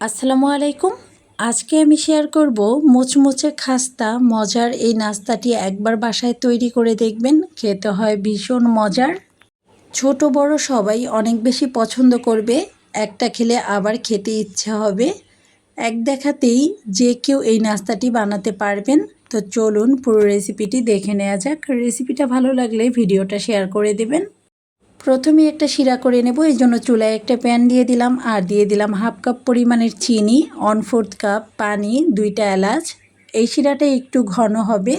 আসসালামু আলাইকুম। আজকে আমি শেয়ার করব মুচমুচে খাস্তা, মজার এই নাস্তাটি একবার বাসায় তৈরি করে দেখবেন, খেতে হয় ভীষণ মজার। ছোট, বড় সবাই অনেক বেশি পছন্দ করবে, একটা খেলে আবার খেতে ইচ্ছা হবে। এক দেখাতেই যে কেউ এই নাস্তাটি বানাতে পারবেন, তো চলুন পুরো রেসিপিটি দেখে নেওয়া যাক। রেসিপিটা ভালো লাগলে ভিডিওটা শেয়ার করে দেবেন। প্রথমে একটা শিরা করে নেব, এই জন্য চুলায় একটা প্যান দিয়ে দিলাম, আর দিয়ে দিলাম হাফ কাপ পরিমাণের চিনি, ওয়ান ফোর্থ কাপ পানি, দুইটা এলাচ। এই শিরাটা একটু ঘন হবে।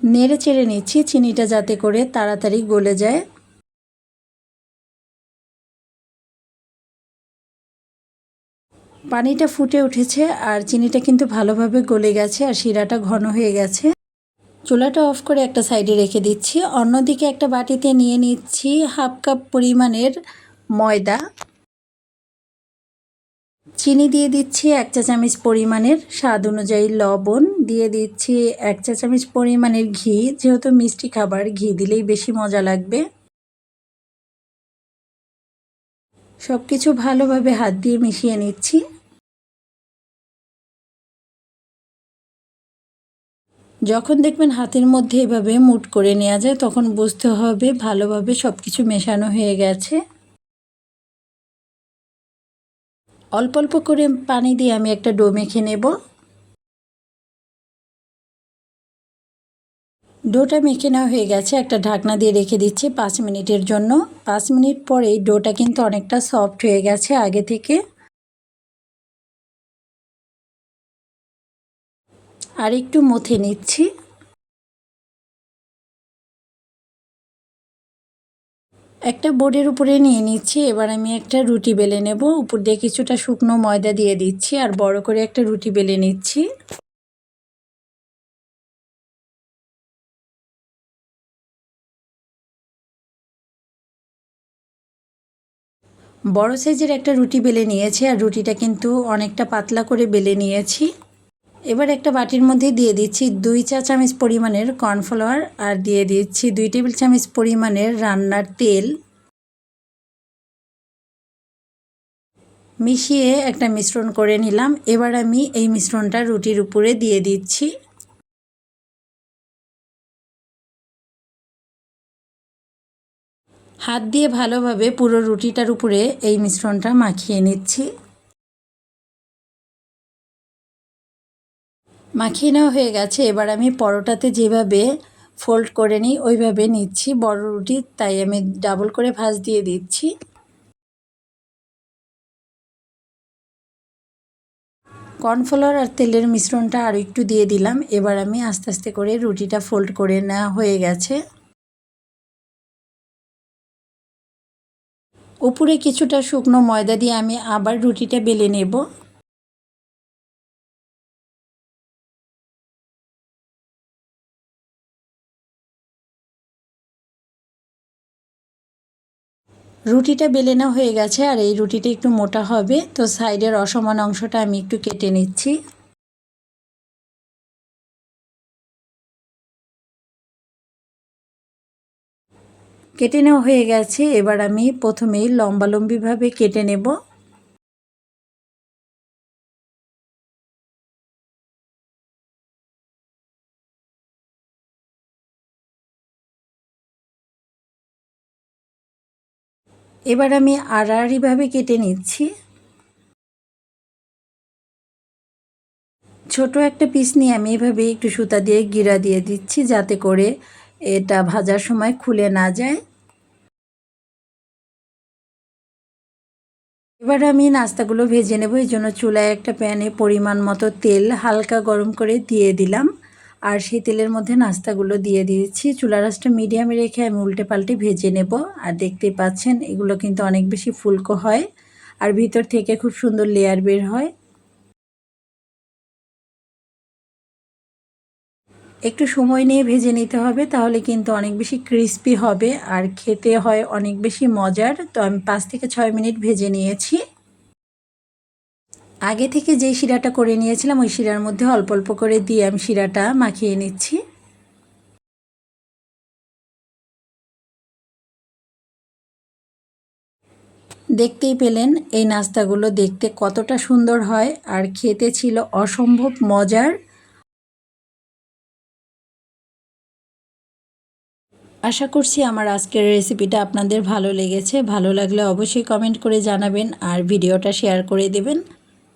নেড়ে চেড়ে নিচ্ছি, চিনিটা যাতে করে তাড়াতাড়ি গলে যায়। পানিটা ফুটে উঠেছে, আর চিনিটা কিন্তু ভালোভাবে গলে গেছে, আর শিরাটা ঘন হয়ে গেছে। চুলাটা অফ করে একটা সাইডে রেখে দিচ্ছি। অন্যদিকে একটা বাটিতে নিয়ে নিচ্ছি হাফ কাপ পরিমাণের ময়দা। চিনি দিয়ে দিচ্ছি এক চা চামচ পরিমাণের স্বাদ অনুযায়ী লবণ। দিয়ে দিচ্ছি এক চা চামচ পরিমাণের ঘি, যেহেতু মিষ্টি খাবার, ঘি দিলেই বেশি মজা লাগবে। সব কিছু ভালোভাবে হাত দিয়ে মিশিয়ে নিচ্ছি। যখন দেখবেন হাতের মধ্যে এভাবে মুট করে নেওয়া যায়, তখন বুঝতে হবে ভালোভাবে সব কিছু মেশানো হয়ে গেছে। অল্প অল্প করে পানি দিয়ে আমি একটা ডো মেখে নেব। ডোটা মেখে নেওয়া হয়ে গেছে, একটা ঢাকনা দিয়ে রেখে দিচ্ছি পাঁচ মিনিটের জন্য। পাঁচ মিনিট পরেই ডোটা কিন্তু অনেকটা সফট হয়ে গেছে আগে থেকে। আর একটু মথে নিচ্ছি। একটা বোর্ডের উপরে নিয়ে নিচ্ছি, এবার আমি একটা রুটি বেলে নেব। উপর দিয়ে কিছুটা শুকনো ময়দা দিয়ে দিচ্ছি আর বড় করে একটা রুটি বেলে নিচ্ছি। বড় সাইজের একটা রুটি বেলে নিয়েছি আর রুটিটা কিন্তু অনেকটা পাতলা করে বেলে নিয়েছি। এবার একটা বাটির মধ্যে দিয়ে দিচ্ছি দুই চা চামচ পরিমাণের কর্নফ্লাওয়ার আর দিয়ে দিচ্ছি দুই টেবিল চামচ পরিমাণের রান্নার তেল। মিশিয়ে একটা মিশ্রণ করে নিলাম। এবার আমি এই মিশ্রণটা রুটির উপরে দিয়ে দিচ্ছি। হাত দিয়ে ভালোভাবে পুরো রুটিটার উপরে এই মিশ্রণটা মাখিয়ে নিচ্ছি। মাখিয়ে নেওয়া হয়ে গেছে। এবার আমি পরোটাতে যেভাবে ফোল্ড করে নিই, ওইভাবে নিচ্ছি। বড় রুটি, তাই আমি ডাবল করে ভাজ দিয়ে দিচ্ছি। কর্নফ্লাওয়ার আর তেলের মিশ্রণটা আর একটু দিয়ে দিলাম। এবার আমি আস্তে আস্তে করে রুটিটা ফোল্ড করে নেওয়া হয়ে গেছে। উপরে কিছুটা শুকনো ময়দা দিয়ে আমি আবার রুটিটা বেলে নেব। রুটিটা বেলে নেওয়া হয়ে গেছে আর এই রুটিটা একটু মোটা হবে। তো সাইডের অসমান অংশটা আমি একটু কেটে নিচ্ছি। কেটে নেওয়া হয়ে গেছে। এবার আমি প্রথমেই লম্বালম্বিভাবে কেটে নেব। এবার আমি আড়াআড়িভাবে কেটে নিচ্ছি। ছোট একটা পিস নিয়ে আমি এভাবে একটু সুতা দিয়ে গিরা দিয়ে দিচ্ছি যাতে করে এটা ভাজার সময় খুলে না যায়। এবার আমি নাস্তাগুলো ভেজে নেব, এই জন্য চুলায় একটা প্যানে পরিমাণ মতো তেল হালকা গরম করে দিয়ে দিলাম। আর সেই তেলের মধ্যে নাস্তাগুলো দিয়ে দিয়েছি। চুলা রাসটা মিডিয়ামে রেখে আমি উল্টে পাল্টে ভেজে নেব। আর দেখতেই পাচ্ছেন, এগুলো কিন্তু অনেক বেশি ফুলকো হয় আর ভিতর থেকে খুব সুন্দর লেয়ার বের হয়। একটু সময় নিয়ে ভেজে নিতে হবে, তাহলে কিন্তু অনেক বেশি ক্রিস্পি হবে আর খেতে হয় অনেক বেশি মজার। তো আমি পাঁচ থেকে ছয় মিনিট ভেজে নিয়েছি। আগে থেকে যেই শিরাটা করে নিয়েছিলাম, ওই শিরার মধ্যে অল্প অল্প করে দিয়ে আমি শিরাটা মাখিয়ে নিচ্ছি। দেখতেই পেলেন এই নাস্তাগুলো দেখতে কতটা সুন্দর হয় আর খেতে ছিল অসম্ভব মজার। আশা করছি আমার আজকের রেসিপিটা আপনাদের ভালো লেগেছে। ভালো লাগলে অবশ্যই কমেন্ট করে জানাবেন আর ভিডিওটা শেয়ার করে দেবেন।